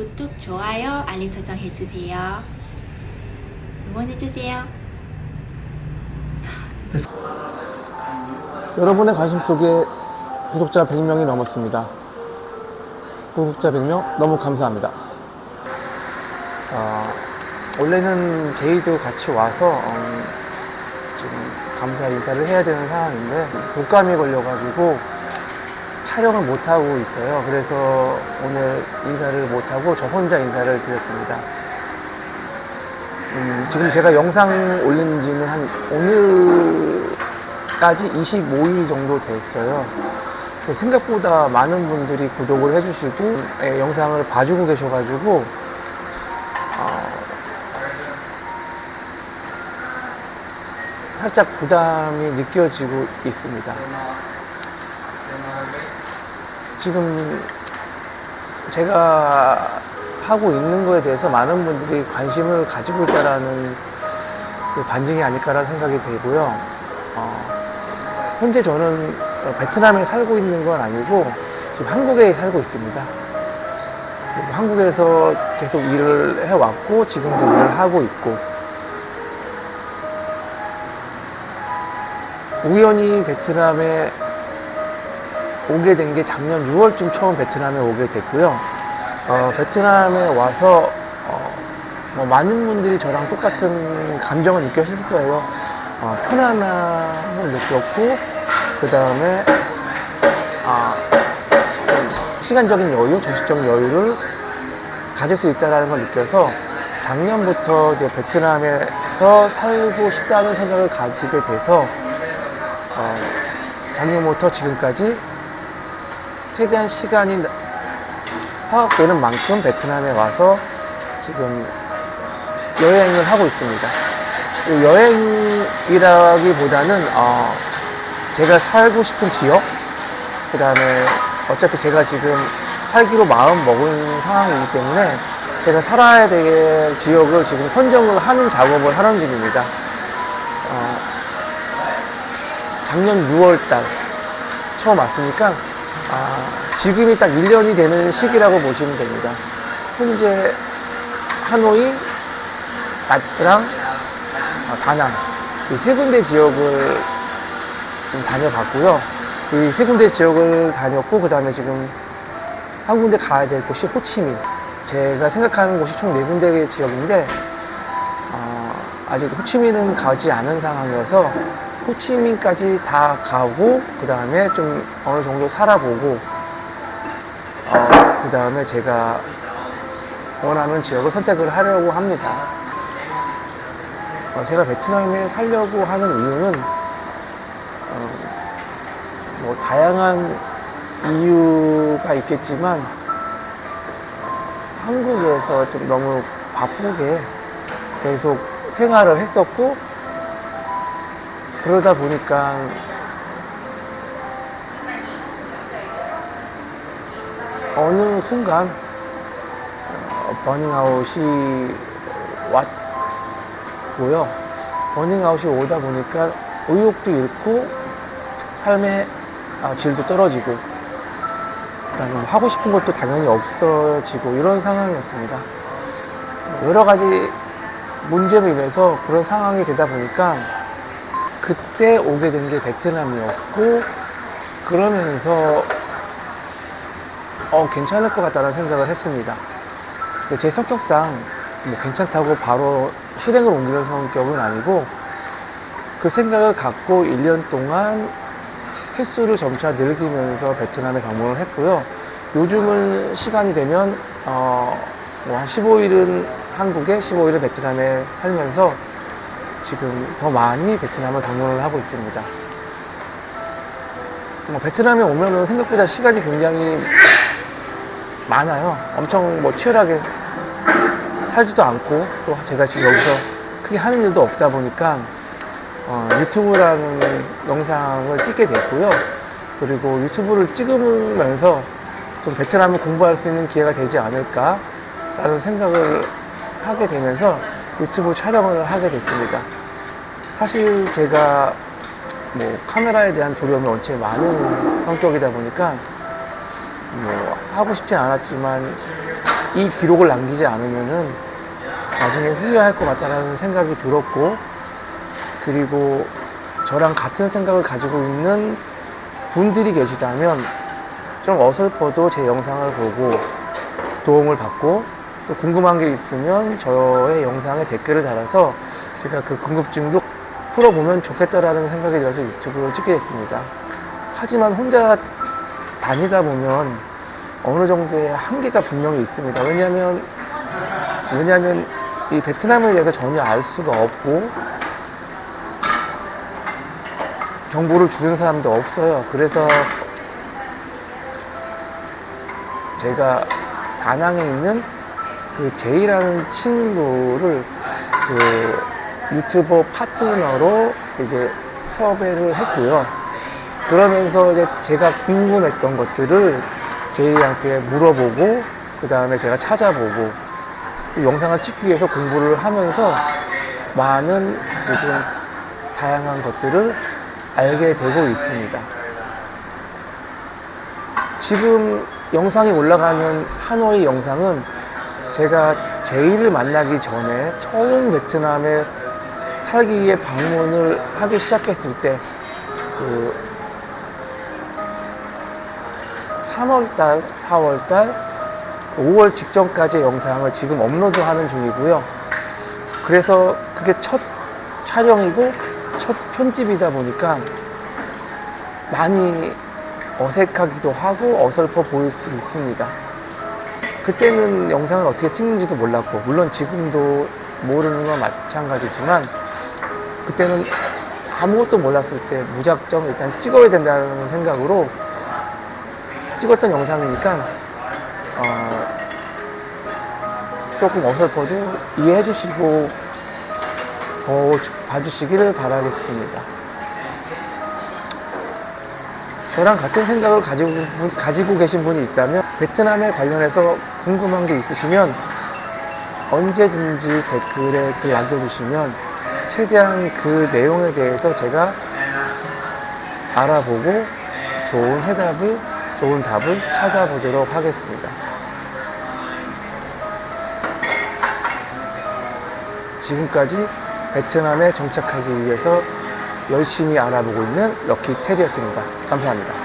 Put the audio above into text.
구독, 좋아요, 알림 설정 해주세요. 응원해주세요. 여러분의 관심 속에 구독자 100명이 넘었습니다. 구독자 100명 너무 감사합니다. 어, 원래는 제이도 같이 와서 음, 지금 감사 인사를 해야 되는 상황인데 독감이 걸려가지고 촬영을 못 하고 있어요. 그래서 오늘 인사를 못 하고 저 혼자 인사를 드렸습니다. 음, 지금 제가 영상 올린 지는 한 오늘까지 25일 정도 됐어요. 생각보다 많은 분들이 구독을 해주시고 예, 영상을 봐주고 계셔가지고 어, 살짝 부담이 느껴지고 있습니다. 지금 제가 하고 있는 거에 대해서 많은 분들이 관심을 가지고 있다라는 그 반증이 아닐까라는 생각이 되고요. 어, 현재 저는 베트남에 살고 있는 건 아니고 지금 한국에 살고 있습니다. 한국에서 계속 일을 해왔고 지금도 일을 하고 있고 우연히 베트남에 오게 된 게 작년 6월쯤 처음 베트남에 오게 됐고요. 어, 베트남에 와서 어, 뭐 많은 분들이 저랑 똑같은 감정을 느끼셨을 거예요. 어, 편안함을 느꼈고 그 다음에 아, 시간적인 여유, 정신적인 여유를 가질 수 있다는 걸 느껴서 작년부터 이제 베트남에서 살고 싶다는 생각을 가지게 돼서 어, 작년부터 지금까지 최대한 시간이 허락되는 만큼 베트남에 와서 지금 여행을 하고 있습니다. 이 여행이라기보다는 어, 제가 살고 싶은 지역, 그 다음에 어차피 제가 지금 살기로 마음 먹은 상황이기 때문에 제가 살아야 될 지역을 지금 선정을 하는 작업을 하는 중입니다. 어, 작년 6월달 처음 왔으니까 아, 지금이 딱 1년이 되는 시기라고 보시면 됩니다. 현재 하노이, 나트랑, 아, 다낭 이 세 군데 지역을 좀 다녀봤고요. 이 세 군데 지역을 다녔고 그 다음에 지금 한 군데 가야 될 곳이 호치민. 제가 생각하는 곳이 총 네 군데의 지역인데 어, 아직 호치민은 가지 않은 상황이어서 호치민까지 다 가고 그 다음에 좀 어느 정도 살아보고 어, 그 다음에 제가 원하는 지역을 선택을 하려고 합니다. 어, 제가 베트남에 살려고 하는 이유는 어, 뭐 다양한 이유가 있겠지만 한국에서 좀 너무 바쁘게 계속 생활을 했었고 그러다 보니까 어느 순간 어, 버닝아웃이 왔고요. 버닝아웃이 오다 보니까 의욕도 잃고 삶의 아, 질도 떨어지고 그다음에 뭐 하고 싶은 것도 당연히 없어지고 이런 상황이었습니다. 여러 가지 문제로 인해서 그런 상황이 되다 보니까 그때 오게 된 게 베트남이었고 그러면서 어 괜찮을 것 같다는 생각을 했습니다. 제 성격상 뭐 괜찮다고 바로 실행을 옮기는 성격은 아니고 그 생각을 갖고 1년 동안 횟수를 점차 늘리면서 베트남에 방문을 했고요. 요즘은 시간이 되면 어, 뭐 한 15일은 한국에 15일은 베트남에 살면서 지금 더 많이 베트남을 방문을 하고 있습니다. 뭐 베트남에 오면은 생각보다 시간이 굉장히 많아요. 엄청 뭐 치열하게 살지도 않고 또 제가 지금 여기서 크게 하는 일도 없다 보니까 어, 유튜브라는 영상을 찍게 됐고요. 그리고 유튜브를 찍으면서 좀 베트남을 공부할 수 있는 기회가 되지 않을까라는 생각을 하게 되면서 유튜브 촬영을 하게 됐습니다. 사실 제가 뭐 카메라에 대한 두려움이 원체 많은 성격이다 보니까 뭐 하고 싶진 않았지만 이 기록을 남기지 않으면은 나중에 후회할 것 같다는 생각이 들었고 그리고 저랑 같은 생각을 가지고 있는 분들이 계시다면 좀 어설퍼도 제 영상을 보고 도움을 받고 또 궁금한 게 있으면 저의 영상에 댓글을 달아서 제가 그 궁금증도 풀어보면 좋겠다라는 생각이 들어서 유튜브를 찍게 됐습니다. 하지만 혼자 다니다 보면 어느 정도의 한계가 분명히 있습니다. 왜냐하면 왜냐하면 이 베트남에 대해서 전혀 알 수가 없고 정보를 주는 사람도 없어요. 그래서 제가 다낭에 있는 그 제이라는 친구를 그 유튜버 파트너로 이제 섭외를 했고요. 그러면서 이제 제가 궁금했던 것들을 제이한테 물어보고 그 다음에 제가 찾아보고 이 영상을 찍기 위해서 공부를 하면서 많은 지금 다양한 것들을 알게 되고 있습니다. 지금 영상이 올라가는 하노이 영상은 제가 제이를 만나기 전에 처음 베트남에 살기 위해 방문을 하기 시작했을 때 그 3월달, 4월달, 5월 직전까지의 영상을 지금 업로드하는 중이고요. 그래서 그게 첫 촬영이고 첫 편집이다 보니까 많이 어색하기도 하고 어설퍼 보일 수 있습니다. 그때는 영상을 어떻게 찍는지도 몰랐고, 물론 지금도 모르는 건 마찬가지지만, 그때는 아무것도 몰랐을 때 무작정 일단 찍어야 된다는 생각으로 찍었던 영상이니까, 어, 조금 어설퍼도 이해해 주시고, 더 봐주시기를 바라겠습니다. 저랑 같은 생각을 가지고, 가지고 계신 분이 있다면 베트남에 관련해서 궁금한 게 있으시면 언제든지 댓글에 글 남겨주시면 최대한 그 내용에 대해서 제가 알아보고 좋은 해답을, 좋은 답을 찾아보도록 하겠습니다. 지금까지 베트남에 정착하기 위해서 열심히 알아보고 있는 럭키 테리였습니다. 감사합니다.